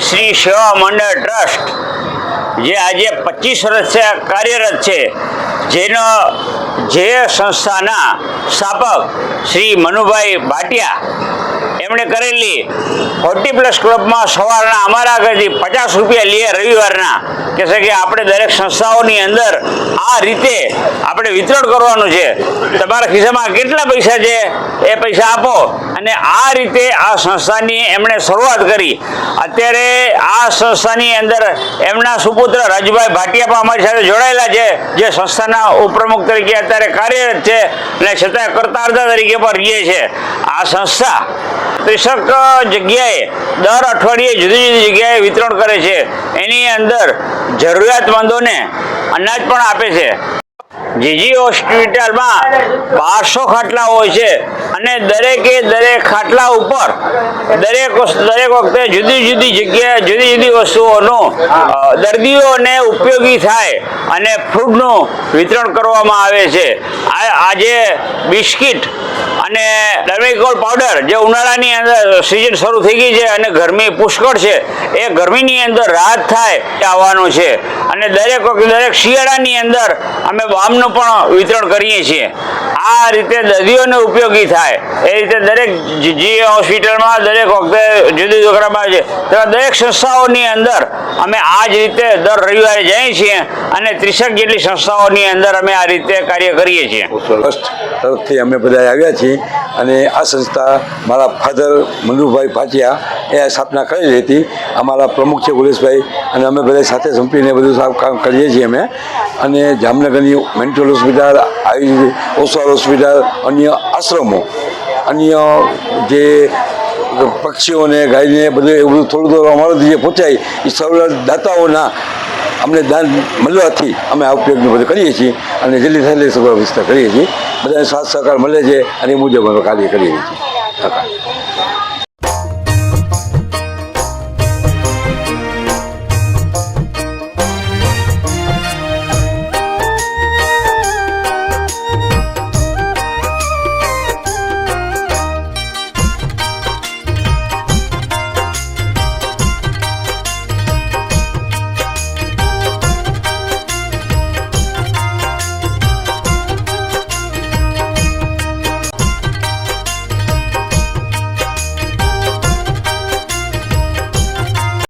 સેવા મંડળ ટ્રસ્ટ, જે આજે પચીસ વર્ષ કાર્યરત છે, જેનો જે સંસ્થાના સ્થાપક શ્રી મનુભાઈ ભાટિયા એમણે કરેલી ફોર્ટી પ્લસ ક્લબમાં સવારના અમારા આગળથી પચાસ રૂપિયા લઈએ રવિવારના. કે છે કે આપણે દરેક સંસ્થાઓની અંદર આ રીતે આપણે વિતરણ કરવાનું છે. તમારા ખિસ્સામાં કેટલા પૈસા છે? એ પૈસા આપો. અને આ રીતે આ સંસ્થાની એમણે શરૂઆત કરી. અત્યારે આ સંસ્થાની અંદર એમના સુપુત્ર રાજુભાઈ ભાટિયા પણ અમારી સાથે જોડાયેલા છે, જે સંસ્થાના ઉપપ્રમુખ તરીકે અત્યારે કાર્યરત છે અને છતાં કરતારદા તરીકે પણ રહીએ છે આ સંસ્થા ત્રિશક જગ્યાએ દર અઠવાડિયે જુદી જુદી જગ્યાએ વિતરણ કરે છે. એની અંદર જરૂરિયાતમંદોને અનાજ પણ આપે છે. જીજી હોસ્પિટલમાં બારસો ખાટલા હોય છે અને દરેકે દરેક ખાટલા ઉપર દરેક દરેક વખતે જુદી જુદી જગ્યાએ જુદી જુદી વસ્તુઓનું દર્દીઓને ઉપયોગી થાય અને ફૂડનું વિતરણ કરવામાં આવે છે. આજે બિસ્કિટ અને ડર્મિકોલ પાવડર જે ઉનાળાની અંદર સિઝન શરૂ થઈ ગઈ છે અને ગરમી પુષ્કળ છે, એ ગરમીની અંદર રાહત થાય આવવાનું છે. અને દરેક વખતે દરેક શિયાળાની અંદર અમે બામનું પણ વિતરણ કરીએ છીએ. આ રીતે દર્દીઓને ઉપયોગી થાય. એ રીતે દરેક જી હોસ્પિટલમાં દરેક વખતે જુદી આવે છે. તેવા દરેક સંસ્થાઓની અંદર અમે આ જ રીતે દર રવિવારે જઈએ છીએ અને ત્રીસેક જેટલી સંસ્થાઓની અંદર અમે આ રીતે કાર્ય કરીએ છીએ. તરફથી અમે બધા આવ્યા છીએ અને આ સંસ્થા મારા ફાધર મનુભાઈ ભાટિયા એ સ્થાપના કરેલી હતી. અમારા પ્રમુખ છે ગુલેશભાઈ અને અમે બધા સાથે સંપીને બધું કામ કરીએ છીએ અમે. અને જામનગરની mental hospital, Ayurveda Oswal hospital, અન્ય આશ્રમો, અન્ય જે પક્ષીઓને, ગાયને બધું એવું બધું થોડું થોડું અમારાથી જે પહોંચાય. એ સર્વ દાતાઓના અમને દાન મળવાથી અમે આ ઉપયોગનું બધું કરીએ છીએ અને જલ્દી થાય સગવડ વિસ્તાર કરીએ છીએ. બધાને સાથ સહકાર મળે છે અને એ મુજબ અમે કાર્ય કરીએ છીએ.